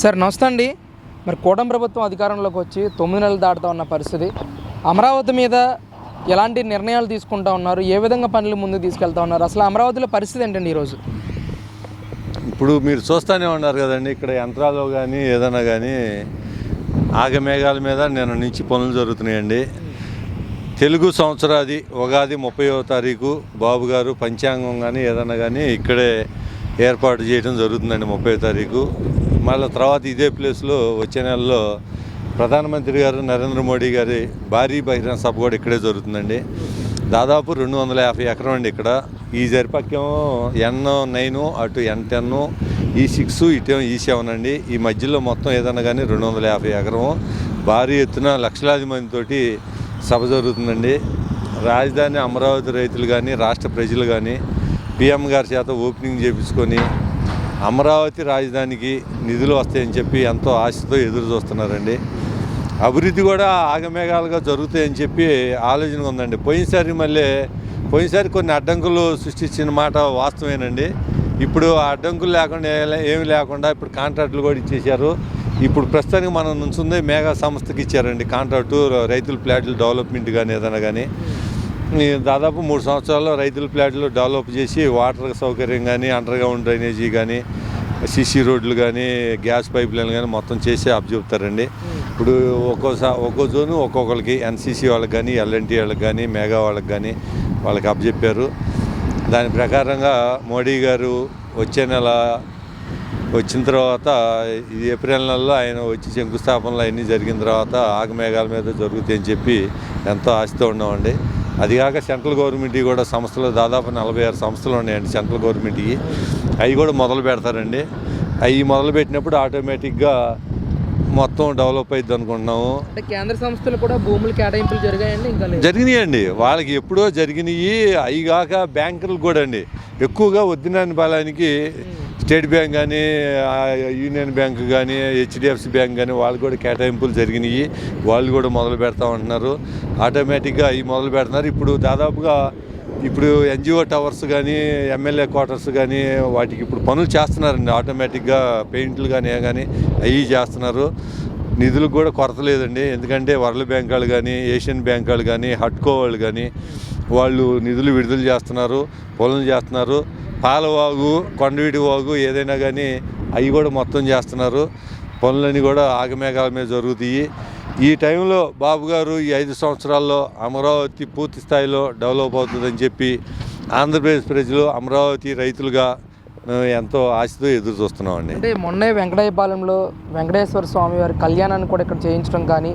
Sir నమస్తే అండి. మరి కూటమి ప్రభుత్వం అధికారంలోకి వచ్చి తొమ్మిది నెలలు దాటుతా ఉన్న పరిస్థితి. అమరావతి మీద ఎలాంటి నిర్ణయాలు తీసుకుంటా ఉన్నారు? ఏ విధంగా పనులు ముందుకు తీసుకెళ్తా ఉన్నారు? అసలు అమరావతిలో పరిస్థితి ఏంటండి ఈరోజు? ఇప్పుడు మీరు చూస్తూనే ఉన్నారు కదండి ఇక్కడ యంత్రాలు కానీ ఏదైనా కానీ ఆగమేఘాల మీద నేను నుంచి పనులు జరుగుతున్నాయండి. తెలుగు సంవత్సరాది ఉగాది ముప్పైవ తారీఖు బాబు గారు పంచాంగం కానీ ఏదైనా కానీ ఇక్కడే ఏర్పాటు చేయడం జరుగుతుందండి ముప్పై తారీఖు. మళ్ళీ తర్వాత ఇదే ప్లేస్లో వచ్చే నెలలో ప్రధానమంత్రి గారు నరేంద్ర మోడీ గారి భారీ బహిరంగ సభ కూడా ఇక్కడే జరుగుతుందండి. దాదాపు రెండు వందల యాభై ఎకరం అండి ఇక్కడ. ఈ జరిపక్కేమో ఎన్ నైన్ అటు ఎన్ టెన్ ఈ సిక్స్ ఇటేమో ఈ సెవెన్ అండి. ఈ మధ్యలో మొత్తం ఏదన్నా కానీ రెండు వందల యాభై ఎకరం. భారీ ఎత్తున లక్షలాది మందితోటి సభ జరుగుతుందండి. రాజధాని అమరావతి రైతులు కానీ రాష్ట్ర ప్రజలు కానీ పిఎం గారి చేత ఓపెనింగ్ చేపించుకొని అమరావతి రాజధానికి నిధులు వస్తాయని చెప్పి ఎంతో ఆశతో ఎదురు చూస్తున్నారండి. అభివృద్ధి కూడా ఆగమేఘాలుగా జరుగుతాయని చెప్పి ఆలోచన ఉందండి. పోయినసారి మళ్ళీ పోయినసారి కొన్ని అడ్డంకులు సృష్టించిన మాట వాస్తవేనండి. ఇప్పుడు ఆ అడ్డంకులు లేకుండా ఏమి లేకుండా ఇప్పుడు కాంట్రాక్టులు కూడా ఇచ్చేశారు. ఇప్పుడు ప్రస్తుతానికి మనం నుంచుంది మేఘా సంస్థకి ఇచ్చారండి కాంట్రాక్టు. రైతుల ప్లాట్లు డెవలప్మెంట్ కానీ ఏదైనా కానీ. దాదాపు మూడు సంవత్సరాల్లో రైతుల ప్లాట్లు డెవలప్ చేసి వాటర్ సౌకర్యం కానీ అండర్గ్రౌండ్ డ్రైనేజీ కానీ సిసి రోడ్లు కానీ గ్యాస్ పైప్ లైన్లు కానీ మొత్తం చేసి అప్పచెప్తారండి ఇప్పుడు ఒక్కోసారి ఒక్కో జోను ఒక్కొక్కరికి ఎన్సీసీ వాళ్ళకి కానీ ఎల్ఎన్టీ వాళ్ళకి కానీ మేఘా వాళ్ళకి కానీ వాళ్ళకి అప్పచెప్పారు దాని ప్రకారంగా మోడీ గారు వచ్చే నెల వచ్చిన తర్వాత ఇది ఏప్రిల్ నెలలో ఆయన వచ్చి శంకుస్థాపనలు అవన్నీ జరిగిన తర్వాత ఆగమేఘాల మీద జరుగుతాయని చెప్పి ఎంతో ఆశతో ఉన్నామండి. అది కాక సెంట్రల్ గవర్నమెంట్కి కూడా సంస్థలు దాదాపు నలభై ఆరు సంస్థలు ఉన్నాయండి సెంట్రల్ గవర్నమెంట్కి. అవి కూడా మొదలు పెడతారండి. అవి మొదలు పెట్టినప్పుడు ఆటోమేటిక్గా మొత్తం డెవలప్ అయింది అనుకుంటున్నాము. అంటే కేంద్ర సంస్థలు కూడా భూములు కేటాయింపులు జరిగాయండి ఇంకా జరిగినాయండి. వాళ్ళకి ఎప్పుడో జరిగినాయి అవి కాక బ్యాంకులు కూడా అండి ఎక్కువగా వద్దినాని బలానికి స్టేట్ బ్యాంక్ కానీ యూనియన్ బ్యాంక్ కానీ హెచ్డిఎఫ్సి బ్యాంక్ కానీ వాళ్ళు కూడా కేటాయింపులు జరిగినాయి. వాళ్ళు కూడా మొదలు పెడతా ఉంటున్నారు. ఆటోమేటిక్గా అవి మొదలు పెడుతున్నారు. ఇప్పుడు దాదాపుగా ఇప్పుడు ఎన్జిఓ టవర్స్ కానీ ఎమ్మెల్యే క్వార్టర్స్ కానీ వాటికి ఇప్పుడు పనులు చేస్తున్నారండి. ఆటోమేటిక్గా పెయింట్లు కానీ ఏ కానీ అవి చేస్తున్నారు. నిధులకు కూడా కొరత లేదండి. ఎందుకంటే వరల్డ్ బ్యాంక్ వాళ్ళు కానీ ఏషియన్ బ్యాంక్ వాళ్ళు కానీ హట్కో వాళ్ళు కానీ వాళ్ళు నిధులు విడుదల చేస్తున్నారు పనులు చేస్తున్నారు. పాలవాగు కొండవీటి వాగు ఏదైనా కానీ అవి కూడా మొత్తం చేస్తున్నారు. పనులన్నీ కూడా ఆగమేఘాల మీద జరుగుతాయి. ఈ టైంలో బాబు గారు ఈ ఐదు సంవత్సరాల్లో అమరావతి పూర్తి స్థాయిలో డెవలప్ అవుతుందని చెప్పి ఆంధ్రప్రదేశ్ ప్రజలు అమరావతి రైతులుగా ఎంతో ఆశతో ఎదురు చూస్తున్నామండి. అంటే మొన్నే వెంకటాయపాలెంలో వెంకటేశ్వర స్వామి వారి కళ్యాణాన్ని కూడా ఇక్కడ చేయించడం కానీ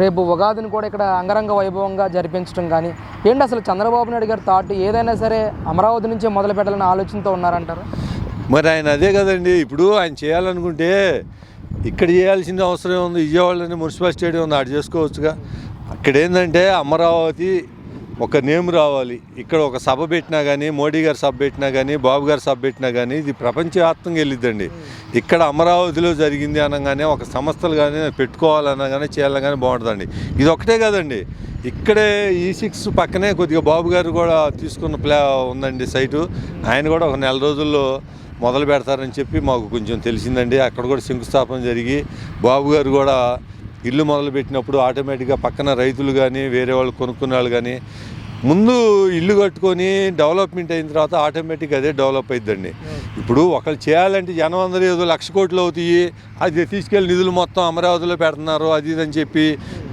రేపు ఉగాదిని కూడా ఇక్కడ అంగరంగ వైభవంగా జరిపించడం కానీ ఏంటి అసలు చంద్రబాబు నాయుడు గారి థాట్? ఏదైనా సరే అమరావతి నుంచే మొదలు పెట్టాలని ఆలోచనతో ఉన్నారంటారు? మరి ఆయన అదే కదండి. ఇప్పుడు ఆయన చేయాలనుకుంటే ఇక్కడ చేయాల్సిన అవసరం ఉంది. విజయవాడలోని మున్సిపల్ స్టేడియం ఉంది ఆడు చేసుకోవచ్చుగా. అక్కడ ఏంటంటే అమరావతి ఒక నేమ్ రావాలి. ఇక్కడ ఒక సభ పెట్టినా కానీ మోడీ గారు సభ పెట్టినా కానీ బాబు గారు సభ పెట్టినా కానీ ఇది ప్రపంచవ్యాప్తంగా వెళ్ళిద్దండి. ఇక్కడ అమరావతిలో జరిగింది అనగానే ఒక సంస్థలు కానీ పెట్టుకోవాలన్నా కానీ చేయాలన్నా కానీ బాగుంటుందండి. ఇది ఒకటే కదండి. ఇక్కడే e ఈ సిక్స్ పక్కనే కొద్దిగా బాబు గారు కూడా తీసుకున్న ప్లా ఉందండి సైటు. ఆయన కూడా ఒక నెల రోజుల్లో మొదలు పెడతారని చెప్పి మాకు కొంచెం తెలిసిందండి. అక్కడ కూడా శంకుస్థాపన జరిగి బాబు గారు కూడా ఇల్లు మొదలు పెట్టినప్పుడు ఆటోమేటిక్గా పక్కన రైతులు కానీ వేరే వాళ్ళు కొనుక్కున్న వాళ్ళు కానీ ముందు ఇల్లు కట్టుకొని డెవలప్మెంట్ అయిన తర్వాత ఆటోమేటిక్గా అదే డెవలప్ అయిద్దండి. ఇప్పుడు ఒకళ్ళు చేయాలంటే జనం అందరూ ఏదో లక్ష కోట్లు అవుతాయి అది తీసుకెళ్ళి నిధులు మొత్తం అమరావతిలో పెడుతున్నారు అది ఇది అని చెప్పి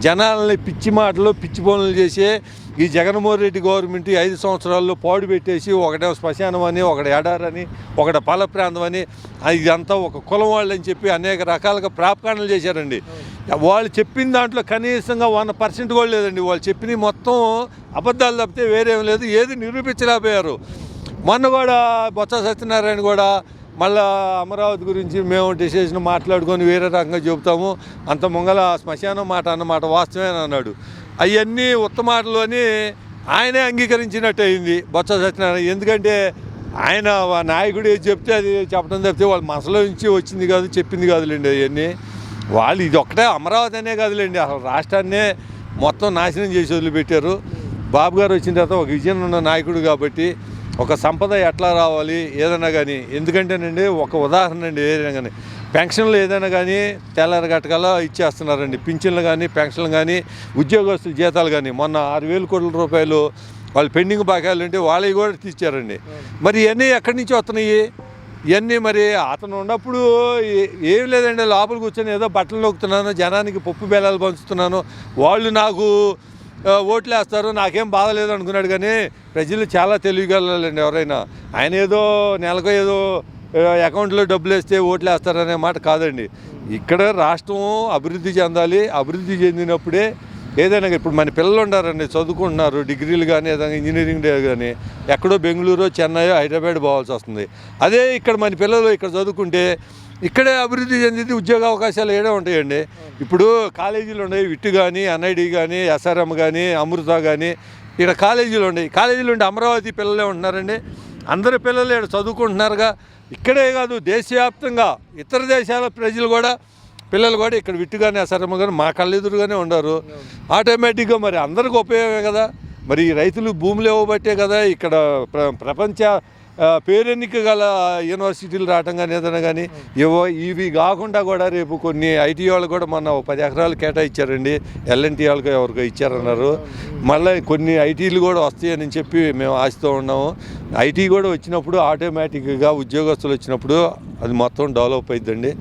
జనాలని పిచ్చి మాటలు పిచ్చి పనులు చేసే ఈ జగన్మోహన్ రెడ్డి గవర్నమెంట్ ఐదు సంవత్సరాల్లో పాడు పెట్టేసి ఒకటే శ్మశానం అని ఒకటి ఎడారని ఒకటి పల ప్రాంతం అని అది ఇదంతా ఒక కులం వాళ్ళని చెప్పి అనేక రకాలుగా ప్రాపకాండలు చేశారండి. వాళ్ళు చెప్పిన దాంట్లో కనీసంగా వన్ పర్సెంట్ కూడా లేదండి. వాళ్ళు చెప్పినవి మొత్తం అబద్ధాలు తప్పితే వేరేం లేదు. ఏది నిరూపించలేకపోయారు. మొన్న కూడా బొత్స సత్యనారాయణ కూడా మళ్ళా అమరావతి గురించి మేము డిసిషన్ మాట్లాడుకొని వేరే రకంగా చెబుతాము. అంత ముంగల శ్మశానం మాట అన్నమాట వాస్తవమే అన్నాడు. అవన్నీ ఉత్తమాటలు అని ఆయనే అంగీకరించినట్టు అయింది బొత్స సత్యనారాయణ. ఎందుకంటే ఆయన నాయకుడు చెప్తే అది చెప్పడం తప్పితే వాళ్ళ మనసులో నుంచి వచ్చింది కాదు చెప్పింది కాదులేండి అవన్నీ వాళ్ళు ఇది ఒక్కటే అమరావతి అనే కాదులేండి. అసలు రాష్ట్రాన్నే మొత్తం నాశనం చేసి వదిలిపెట్టారు. బాబు గారు వచ్చిన తర్వాత ఒక విజయం ఉన్న నాయకుడు కాబట్టి ఒక సంపద ఎట్లా రావాలి ఏదైనా కానీ? ఎందుకంటేనండి ఒక ఉదాహరణ అండి ఏదైనా కానీ. పెన్షన్లు ఏదైనా కానీ తెల్లారి గట్టకల్లా ఇచ్చేస్తున్నారండి. పింఛన్లు కానీ పెన్షన్లు కానీ ఉద్యోగస్తుల జీతాలు కానీ. మొన్న ఆరు వేల కోట్ల రూపాయలు వాళ్ళు పెండింగ్ బాకాయలు ఉంటే వాళ్ళవి కూడా తీర్చారండి. మరి ఇవన్నీ ఎక్కడి నుంచి వస్తున్నాయి? ఇవన్నీ మరి అతను ఉన్నప్పుడు ఏ- ఏం లేదండి లోపల కూర్చొని ఏదో బట్టలు నొక్కుతున్నాను జనానికి పప్పు బేలాలు పంచుతున్నాను. వాళ్ళు నాకు ఓట్లు వేస్తారు నాకేం బాధ లేదు అనుకున్నాడు కానీ ప్రజలు చాలా తెలియగలండి ఎవరైనా. ఆయన ఏదో నెలకు ఏదో అకౌంట్లో డబ్బులు వేస్తే ఓట్లు వేస్తారనే మాట కాదండి. ఇక్కడ రాష్ట్రం అభివృద్ధి చెందాలి అభివృద్ధి చెందినప్పుడే ఏదైనా ఇప్పుడు మన పిల్లలు ఉండారండి చదువుకుంటున్నారు డిగ్రీలు కానీ ఏదైనా ఇంజనీరింగ్ డే కానీ ఎక్కడో బెంగళూరు చెన్నై హైదరాబాద్ పోవాల్సి వస్తుంది. అదే ఇక్కడ మన పిల్లలు ఇక్కడ చదువుకుంటే ఇక్కడే అభివృద్ధి చెందింది ఉద్యోగ అవకాశాలు ఏడే ఉంటాయండి. ఇప్పుడు కాలేజీలు ఉన్నాయి విట్టు కానీ ఎన్ఐడి కానీ ఎస్ఆర్ఎం కానీ అమృత కానీ ఇక్కడ కాలేజీలు ఉన్నాయి. కాలేజీలు ఉండే అమరావతి పిల్లలే ఉంటున్నారండి. అందరు పిల్లలు ఇక్కడ చదువుకుంటున్నారుగా. ఇక్కడే కాదు దేశవ్యాప్తంగా ఇతర దేశాల ప్రజలు కూడా పిల్లలు కూడా ఇక్కడ విట్టుగానే ఎస్ఆర్ఎం కానీ మా కళ్ళెదురుగానే ఉన్నారు. ఆటోమేటిక్గా మరి అందరికి ఉపయోగమే కదా. మరి ఈ రైతులు భూములు ఇవ్వబట్టే కదా ఇక్కడ ప్ర ప్రపంచ పేరెన్నిక గల యూనివర్సిటీలు రావటం కానీ ఏదైనా కానీ ఇవో ఇవి కాకుండా కూడా రేపు కొన్ని ఐటీ వాళ్ళు కూడా మొన్న పది ఎకరాలు కేటాయించారండి. ఎల్ఎన్టీ వాళ్ళకి ఎవరికో ఇచ్చారన్నారు. మళ్ళీ కొన్ని ఐటీలు కూడా వస్తాయని చెప్పి మేము ఆశతో ఉన్నాము. ఐటీ కూడా వచ్చినప్పుడు ఆటోమేటిక్గా ఉద్యోగస్తులు వచ్చినప్పుడు అది మొత్తం డెవలప్ అవుతుందండి